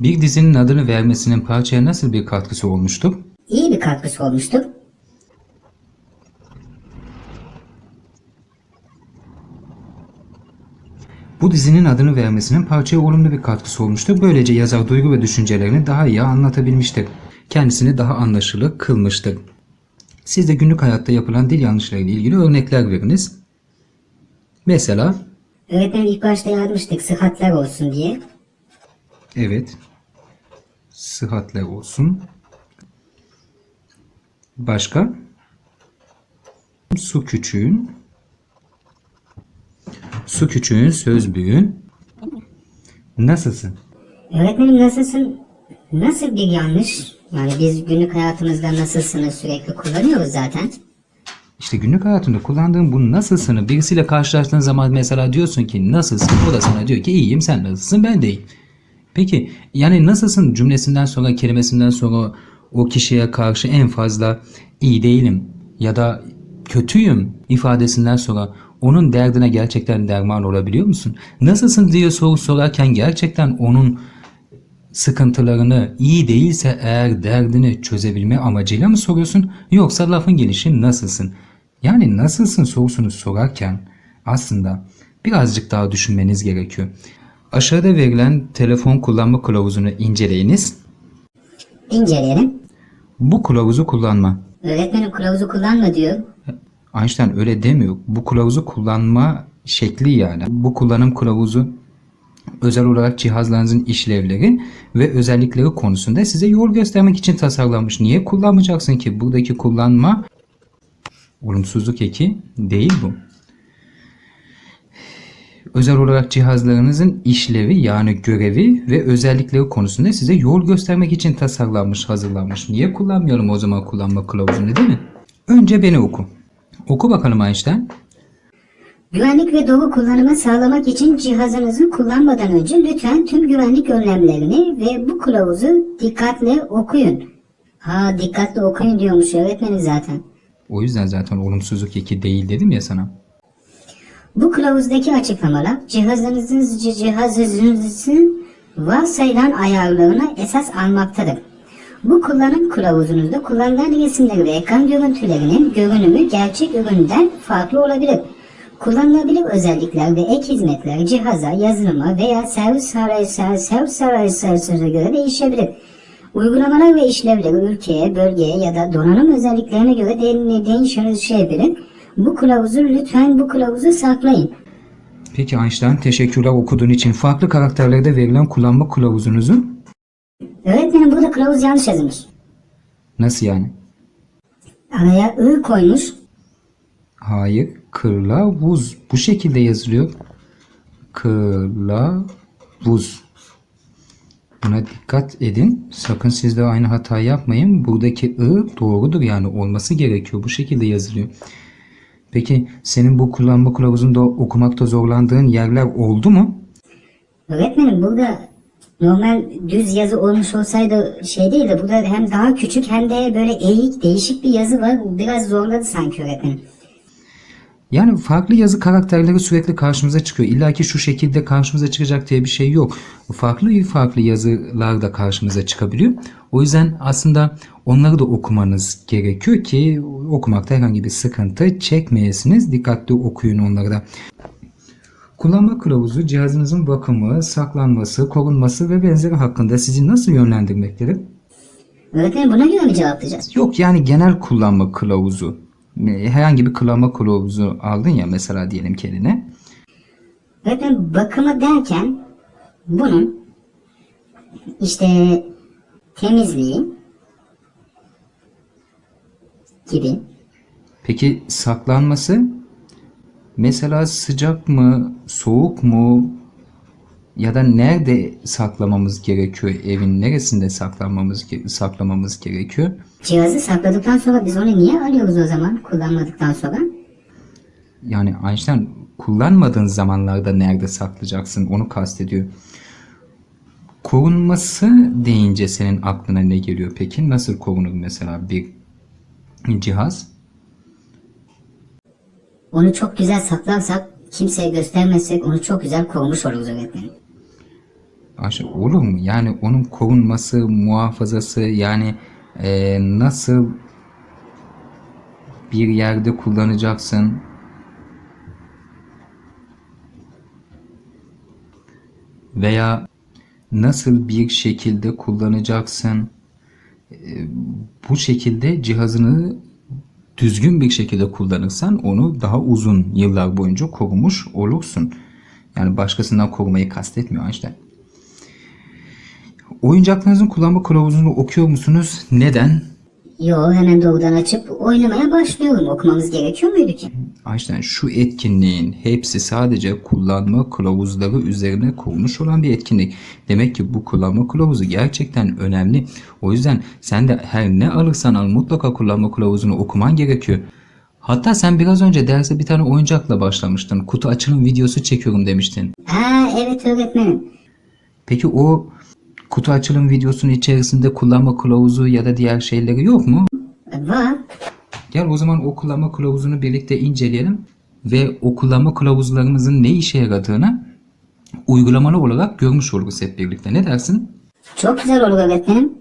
Bir dizinin adını vermesinin parçaya nasıl bir katkısı olmuştur? İyi bir katkısı olmuştur. Bu dizinin adını vermesinin parçaya olumlu bir katkısı olmuştur. Böylece yazar duygu ve düşüncelerini daha iyi anlatabilmiştir. Kendisini daha anlaşılır kılmıştır. Siz de günlük hayatta yapılan dil yanlışlarıyla ilgili örnekler veriniz. Mesela, Öğretmen ilk başta yazmıştık sıhhatler olsun diye. evet, sıhhatler olsun. Başka? Su küçüğün. Su küçüğün, söz büyüğün. Nasılsın? Öğretmenim nasılsın? Nasıl bir yanlış? Yani biz günlük hayatımızda nasılsınız sürekli kullanıyoruz zaten. İşte günlük hayatında kullandığın bu nasılsını birisiyle karşılaştığın zaman mesela diyorsun ki nasılsın? O da sana diyor ki iyiyim sen nasılsın? Ben de iyiyim. Peki yani nasılsın cümlesinden sonra kelimesinden sonra o kişiye karşı en fazla iyi değilim ya da kötüyüm ifadesinden sonra onun derdine gerçekten derman olabiliyor musun? Nasılsın diye soru sorarken gerçekten onun sıkıntılarını iyi değilse eğer derdini çözebilme amacıyla mı soruyorsun yoksa lafın gelişi nasılsın? Yani nasılsın sorusunu sorarken aslında birazcık daha düşünmeniz gerekiyor. Aşağıda verilen telefon kullanma kılavuzunu inceleyiniz. İnceleyelim. Bu kılavuzu kullanma. Öğretmenim kılavuzu kullanma diyor. Einstein öyle demiyor. Bu kılavuzu kullanma şekli yani. Bu kullanım kılavuzu özel olarak cihazlarınızın işlevleri ve özellikleri konusunda size yol göstermek için tasarlanmış. Niye kullanmayacaksın ki? Buradaki kullanma olumsuzluk eki değil bu. Özel olarak cihazlarınızın işlevi yani görevi ve özellikleri konusunda size yol göstermek için tasarlanmış, hazırlanmış. Niye kullanmayalım o zaman kullanma kılavuzunu değil mi? Önce beni oku. Oku bakalım Einstein. Güvenlik ve doğru kullanımı sağlamak için cihazınızı kullanmadan önce lütfen tüm güvenlik önlemlerini ve bu kılavuzu dikkatle okuyun. Ha dikkatli okuyun diyormuş öğretmenim zaten. O yüzden zaten olumsuzluk eki değil dedim ya sana. Bu kılavuzdaki açıklamalar cihazınızın cihazınızın varsayılan ayarlarına esas almaktadır. Bu kullanım kılavuzunuzda kullanılan resimleri ve ekran görüntülerinin görünümü gerçek üründen farklı olabilir. Kullanılabilir özellikler ve ek hizmetler cihaza, yazılıma veya servis arayüzler, servis arayüzlerine göre değişebilir. Uygulamalar ve işlevleri ülkeye, bölgeye ya da donanım özelliklerine göre de- değişebilir. Bu kılavuzu lütfen bu kılavuzu saklayın. Peki Einstein teşekkürler okuduğun için. Farklı karakterlerde verilen kullanma kılavuzunuzu Öğretmenim burada kılavuz yanlış yazılmış. nasıl yani? Araya ı koymuş. Hayır. Kılavuz. Bu şekilde yazılıyor. Kılavuz. Buna dikkat edin. Sakın siz de aynı hatayı yapmayın. Buradaki ı doğrudur yani olması gerekiyor. Bu şekilde yazılıyor. Peki senin bu kullanma kılavuzunda okumakta zorlandığın yerler oldu mu? Öğretmenim burada normal düz yazı olmuş olsaydı şey değil de burada hem daha küçük hem de böyle eğik değişik bir yazı var. Biraz zorladı sanki öğretmenim. Yani farklı yazı karakterleri sürekli karşımıza çıkıyor. İlla ki şu şekilde karşımıza çıkacak diye bir şey yok. Farklı farklı yazılar da karşımıza çıkabiliyor. O yüzden aslında onları da okumanız gerekiyor ki okumakta herhangi bir sıkıntı çekmeyesiniz. Dikkatli okuyun onları da. Kullanma kılavuzu cihazınızın bakımı, saklanması, korunması ve benzeri hakkında sizi nasıl yönlendirmektedir? Öğretmenim buna göre mi cevaplayacağız? Yok yani genel kullanma kılavuzu. Herhangi bir kullanma kılavuzu aldın ya mesela diyelim ki eline. Öğretmenim bakımı derken bunun işte temizliği gibi. Peki saklanması? Mesela sıcak mı, soğuk mu ya da nerede saklamamız gerekiyor? Evin neresinde saklanmamız ge- saklamamız gerekiyor? cihazı sakladıktan sonra biz onu niye alıyoruz o zaman kullanmadıktan sonra? Yani Einstein kullanmadığın zamanlarda nerede saklayacaksın onu kastediyor. Korunması deyince senin aklına ne geliyor peki? Nasıl korunur mesela bir cihaz? Onu çok güzel saklarsak kimseye göstermezsek onu çok güzel korumuş oluruz öğretmenim. Olur mu? Yani onun korunması, muhafazası yani e, nasıl bir yerde kullanacaksın? Veya nasıl bir şekilde kullanacaksın? E, bu şekilde cihazını düzgün bir şekilde kullanırsan onu daha uzun yıllar boyunca korumuş olursun. Yani başkasından korumayı kastetmiyor Einstein. Oyuncaklarınızın kullanma kılavuzunu okuyor musunuz? Neden? Yo hemen doğrudan açıp oynamaya başlıyorum. Okumamız gerekiyor muydu ki? Einstein şu etkinliğin hepsi sadece kullanma kılavuzları üzerine kurulmuş olan bir etkinlik. Demek ki bu kullanma kılavuzu gerçekten önemli. O yüzden sen de her ne alırsan al mutlaka kullanma kılavuzunu okuman gerekiyor. Hatta sen biraz önce derse bir tane oyuncakla başlamıştın. Kutu açılım videosu çekiyorum demiştin. Ha evet öğretmenim. Peki o kutu açılım videosunun içerisinde kullanma kılavuzu ya da diğer şeyleri yok mu? Var. Gel o zaman o kullanma kılavuzunu birlikte inceleyelim ve o kullanma kılavuzlarımızın ne işe yaradığını uygulamalı olarak görmüş oluruz hep birlikte. Ne dersin? Çok güzel olur öğretmenim.